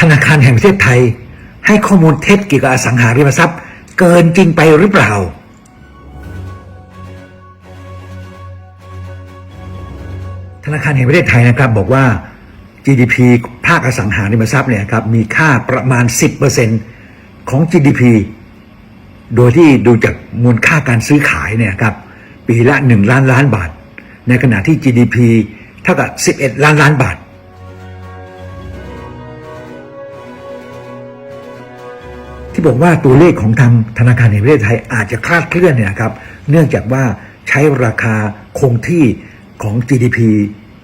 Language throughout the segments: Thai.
ธนาคารแห่งประเทศไทย ให้ข้อมูลเท็จเกี่ยวกับอสังหาริมทรัพย์ เกินจริงไปหรือเปล่า ธนาคารแห่งประเทศไทยนะครับบอกว่า GDP ภาคอสังหาริมทรัพย์เนี่ยครับมีค่าประมาณ 10%ของ GDP โดยที่ดูจากมูลค่าการซื้อขายเนี่ยครับปีละ 1 ล้านล้านบาท ในขณะที่ GDP เท่ากับ 11 ล้านล้านบาท ที่บอกว่าตัวเลขของทางธนาคารแห่งประเทศไทยอาจจะคลาดเคลื่อนเนี่ยครับเนื่องจากว่าใช้ราคาคงที่ของ GDP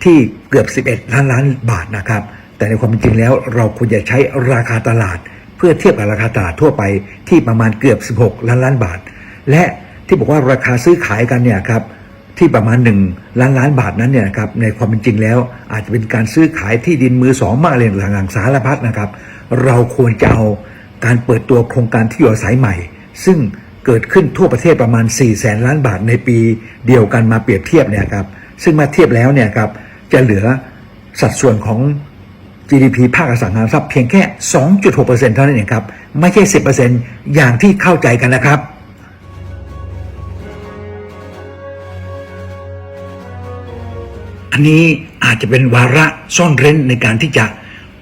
ที่เกือบ 11 ล้านล้านบาทนะครับ แต่ในความเป็นจริงแล้วเราควรจะใช้ราคาตลาด เพื่อเทียบกับราคาตลาดทั่วไปที่ประมาณเกือบ 16 ล้านล้านบาท และที่บอกว่าราคาซื้อขายกันเนี่ยครับที่ประมาณ 1 ล้านล้านบาทนั้นเนี่ยครับในความเป็นจริงแล้ว อาจจะเป็นการซื้อขายที่ดินมือสองมากเลยหลังสารพัดนะครับ เราควรจะเอา การเปิดตัวโครงการที่อยู่อาศัยใหม่ ซึ่งเกิดขึ้นทั่วประเทศประมาณ4แสนล้านบาทในปีเดียวกันมาเปรียบเทียบเนี่ยครับซึ่งมาเทียบแล้วเนี่ยครับจะเหลือสัดส่วนของ GDP ภาคอสังหาริมทรัพย์เพียงแค่ 2.6%เท่านั้นเองครับ ไม่ใช่ 10%อย่างที่เข้าใจกันนะครับอันนี้อาจจะเป็นวาระซ่อนเร้นในการที่จะ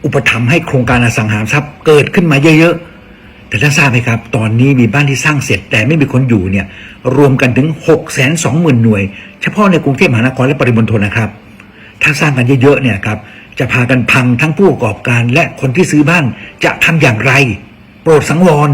อุปถัมภ์ให้โครงการอสังหาริมทรัพย์เกิดขึ้นมาเยอะๆ แต่ท่านทราบไหมครับ ตอนนี้มีบ้านที่สร้างเสร็จแต่ไม่มีคนอยู่เนี่ยรวมกันถึง 6 2 0 0 0 0 หน่วย เฉพาะในกรุงเทพมหานครและปริมณฑลนะครับ ถ้าสร้างกันเยอะๆเนี่ยครับจะพากันพังทั้งผู้ประกอบการและคนที่ซื้อบ้านจะทำอย่างไร โปรดสังวร